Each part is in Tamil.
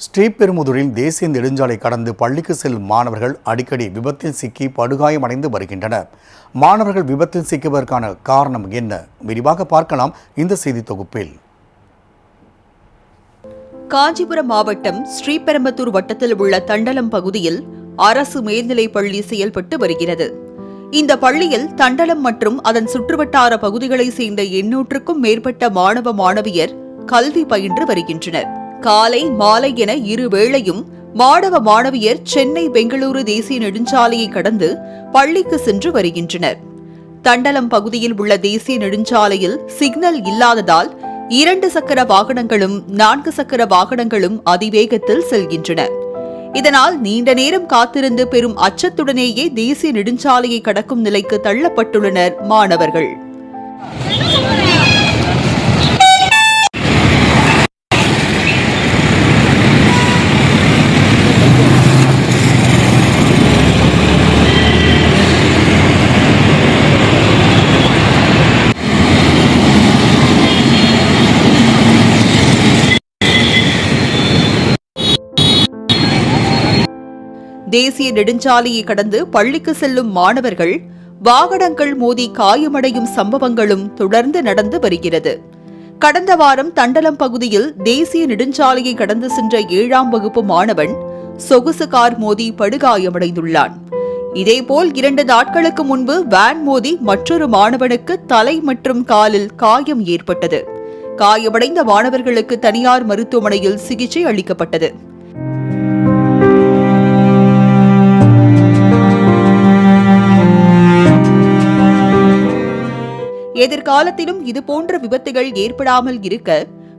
ஸ்ரீபெரும்புதூரில் தேசிய நெடுஞ்சாலை கடந்து பள்ளிக்கு செல்லும் மாணவர்கள் அடிக்கடி விபத்தில் சிக்கி படுகாயமடைந்து வருகின்றனர். மாணவர்கள் விபத்தில் சிக்குவதற்கான காரணம் என்ன? விரிவாக பார்க்கலாம் இந்த செய்தி தொகுப்பில். காஞ்சிபுரம் மாவட்டம் ஸ்ரீபெரும்புத்தூர் வட்டத்தில் உள்ள தண்டலம் பகுதியில் அரசு மேல்நிலைப் பள்ளி செயல்பட்டு வருகிறது. இந்த பள்ளியில் தண்டலம் மற்றும் அதன் சுற்றுவட்டார பகுதிகளைச் சேர்ந்த எண்ணூற்றுக்கும் மேற்பட்ட மாணவ மாணவியர் கல்வி பயின்று வருகின்றனர். காலை மாலை என இரு வேளையும் மாணவ மாணவியர் சென்னை பெங்களூரு தேசிய நெடுஞ்சாலையை கடந்து பள்ளிக்கு சென்று வருகின்றனர். தண்டலம் பகுதியில் உள்ள தேசிய நெடுஞ்சாலையில் சிக்னல் இல்லாததால் இரண்டு சக்கர வாகனங்களும் நான்கு சக்கர வாகனங்களும் அதிவேகத்தில் செல்கின்றன. இதனால் நீண்ட நேரம் காத்திருந்து பெரும் அச்சத்துடனேயே தேசிய நெடுஞ்சாலையை கடக்கும் நிலைக்கு தள்ளப்பட்டுள்ளனர் மாணவர்கள். தேசிய நெடுஞ்சாலையை கடந்து பள்ளிக்கு செல்லும் மாணவர்கள் வாகனங்கள் மோதி காயமடையும் சம்பவங்களும் தொடர்ந்து நடந்து வருகிறது. கடந்த வாரம் தண்டலம் பகுதியில் தேசிய நெடுஞ்சாலையை கடந்து சென்ற ஏழாம் வகுப்பு மாணவன் சொகுசு கார் மோதி படுகாயமடைந்துள்ளான். இதேபோல் இரண்டு நாட்களுக்கு முன்பு வேன் மோதி மற்றொரு மாணவனுக்கு தலை மற்றும் காலில் காயம் ஏற்பட்டது. காயமடைந்த மாணவர்களுக்கு தனியார் மருத்துவமனையில் சிகிச்சை அளிக்கப்பட்டது. எதிர்காலத்திலும் இதுபோன்ற விபத்துகள் ஏற்படாமல் இருக்க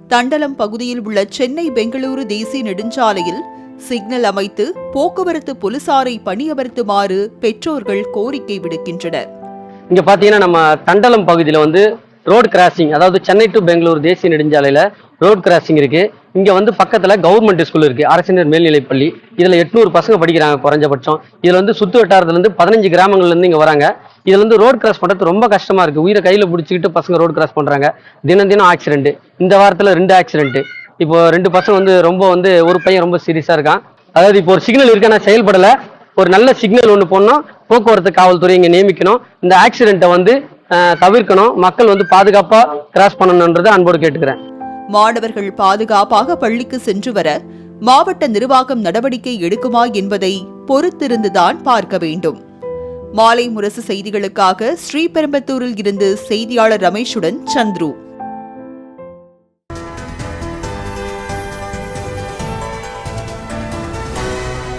தண்டலம் பகுதியில் உள்ள சென்னை பெங்களூரு தேசிய நெடுஞ்சாலையில் சிக்னல் அமைத்து போக்குவரத்து போலீசாரை பணியமர்த்துமாறு பெற்றோர்கள் கோரிக்கை விடுக்கின்றனர். இங்க பாத்தீங்கன்னா நம்ம தண்டலம் பகுதியில வந்து ரோடு கிராசிங் அதாவது சென்னை டு பெங்களூர் தேசிய நெடுஞ்சாலையில ரோடு கிராசிங் இருக்குது இங்கே வந்து பக்கத்தில் கவர்மெண்ட் ஸ்கூல் இருக்குது அரசினர் மேல்நிலைப்பள்ளி. இதில் எட்நூறு பசங்க படிக்கிறாங்க குறைஞ்சபட்சம். இதில் வந்து சுற்று வட்டாரத்துலேருந்து பதினஞ்சு கிராமங்கள்லேருந்து இங்கே வராங்க. இதில் வந்து ரோடு கிராஸ் பண்ணுறது ரொம்ப கஷ்டமாக இருக்குது உயிரை கையில் பிடிச்சிக்கிட்டு பசங்க ரோடு கிராஸ் பண்ணுறாங்க தினம் தினம் ஆக்சிடென்ட் இந்த வாரத்தில் ரெண்டு ஆக்சிடெண்ட்டு இப்போ ரெண்டு பசங்க வந்து ரொம்ப வந்து ஒரு பையன் ரொம்ப சீரியஸாக இருக்கான். அதாவது இப்போ ஒரு சிக்னல் இருக்கு ஆனால் செயல்படலை. ஒரு நல்ல சிக்னல் ஒன்று போடணும். போக்குவரத்து காவல்துறை இங்கே நியமிக்கணும். இந்த ஆக்சிடென்ட்டை வந்து தவிர்க்கணும். மக்கள் வந்து பாதுகாப்பாக கிராஸ் பண்ணணுன்றதை அன்போடு கேட்டுக்கிறேன். மாணவர்கள் பாதுகாப்பாக பள்ளிக்கு சென்று வர மாவட்ட நிர்வாகம் நடவடிக்கை எடுக்குமா என்பதை பொறுத்திருந்துதான் பார்க்க வேண்டும். மாலை முரசு செய்திகளுக்காக ஸ்ரீபெரும்பத்தூரில் இருந்து செய்தியாளர் ரமேஷுடன் சந்துரு.